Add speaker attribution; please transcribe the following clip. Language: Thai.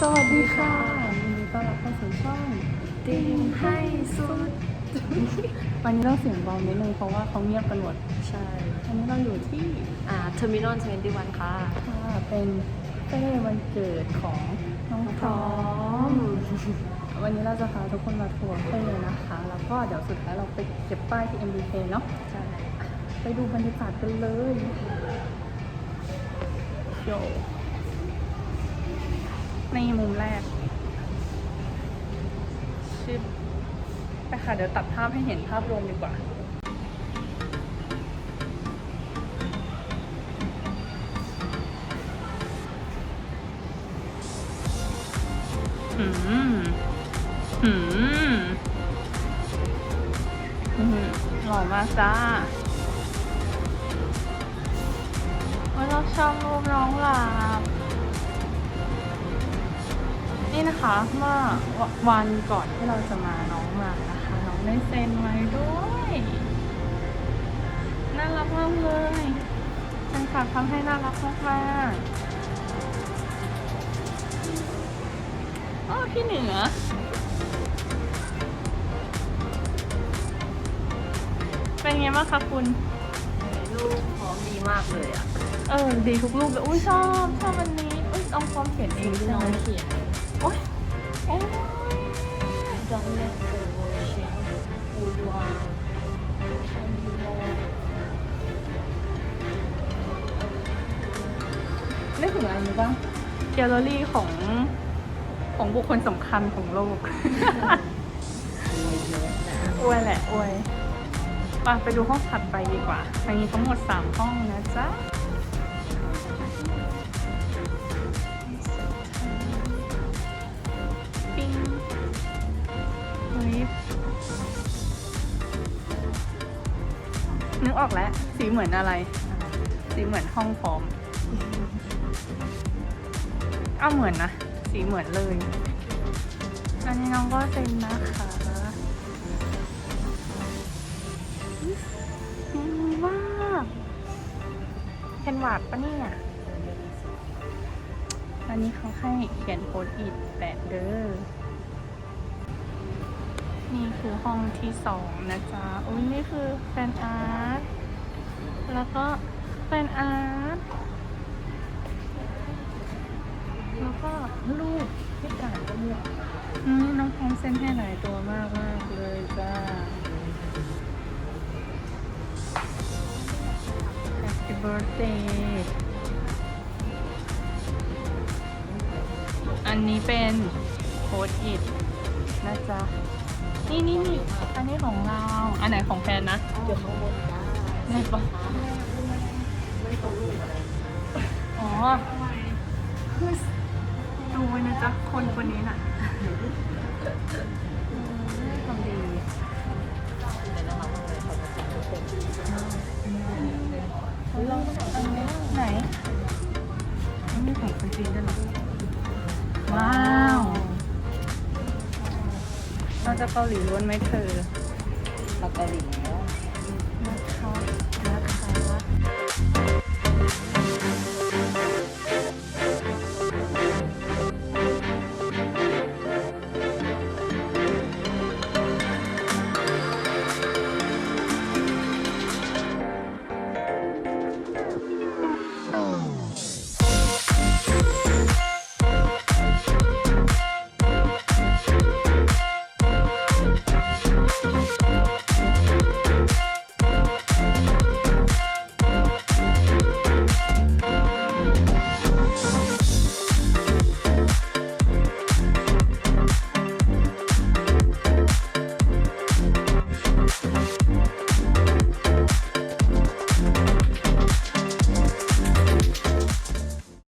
Speaker 1: สวัสดีค่ะยินดีต้อนรับเข้าสู่ช่อง
Speaker 2: ติงให้สุด
Speaker 1: วันนี้ต้องเสียงเบานิดนึงเพราะว่าเขาเงียบกันหมด
Speaker 2: ใช่
Speaker 1: อันนี้เราอยู่ที่
Speaker 2: อ่าเทอร์มินอลเทนตี้วันค่ะ
Speaker 1: ค่ะเป็นเต้วันเกิดของน้องพร้อม วันนี้เราจะพาทุกคนมาทัวร์เต้นะคะ แล้วก็เดี๋ยวสุดท้ายเราไปเก็บป้ายที่ MBK เนาะ
Speaker 2: ใช่
Speaker 1: ไปดูบรรยากาศกันเลยโยในมุมแรกชิดไปค่ะ เดี๋ยวตัดภาพให้เห็นภาพรวมดีกว่าหืมหืมอืมหล่อมากจ้าวันเราชอบรูปน้องหลาบ นี่นะคะเมื่อววันก่อนที่เราจะมาน้องมานะคะ น้องได้เซ็นไว้ด้วยน่ารักมากเลยเป็นฝากทำให้น่ารักมากๆอ๋อพี่เหนือเป็นไงบ้างคะคุณ
Speaker 2: ลูกพร้อมดีมากเลยอะ
Speaker 1: เออ ดีทุกรูปเลยอุ้ยชอบชอบอันนี้อุ้ยน้องพร้อมเขียนเองใช่
Speaker 2: น้อ
Speaker 1: ไหม
Speaker 2: งเขียน
Speaker 1: โอ้ยโอ้ย
Speaker 2: ดองเลสเตอร์โวเชนปูวาชันโม
Speaker 1: นึกถึงอะไรรู้ป่ะแกลเลอรี่ของของบุคคลสำคัญของโลก อวยแหละอวยไปไปดูห้องถัดไปดีกว่ามันมีทั้งหมด 3 ห้องนะจ๊ะ นึกออกแล้ว สีเหมือนอะไร สีเหมือนห้องพร้อมอ้าเหมือนนะ สีเหมือนเลย อันนี้น้องก็เซ็นนะคะดีมากเป็นหวาดปะเนี่ย อันนี้เขาให้เขียนโพสต์อิทแปะเด้อ นี่คือห้องที่สองนะจ๊ะอุ้ยนี่คือแฟนอาร์ต แล้วก็แฟนอาร์ต แล้วก็รูปที่ถ่ายก็มีอืมน้องพร้อมเส้นให้หลายตัวมากมากเลยจ้า Happy birthday อันนี้เป็นโค้ดอิดนะจ๊ะ นี่นี่นี่อันนี้ของเรา อันไหนของแฟนนะ
Speaker 2: อยู่ข้างบนจ้า
Speaker 1: ไหนปะ
Speaker 2: ไม่ตรงรูปอะไร
Speaker 1: อ๋อคือดูไว้นะจ๊ะ คนคนนี้น่ะทำดีเราอันนี้ไหนไม่มีของคนจีนด้วยเหรอว้า เราจะเกาหลีล้วนไหมเธอ
Speaker 2: เราเกาหลีแล้ว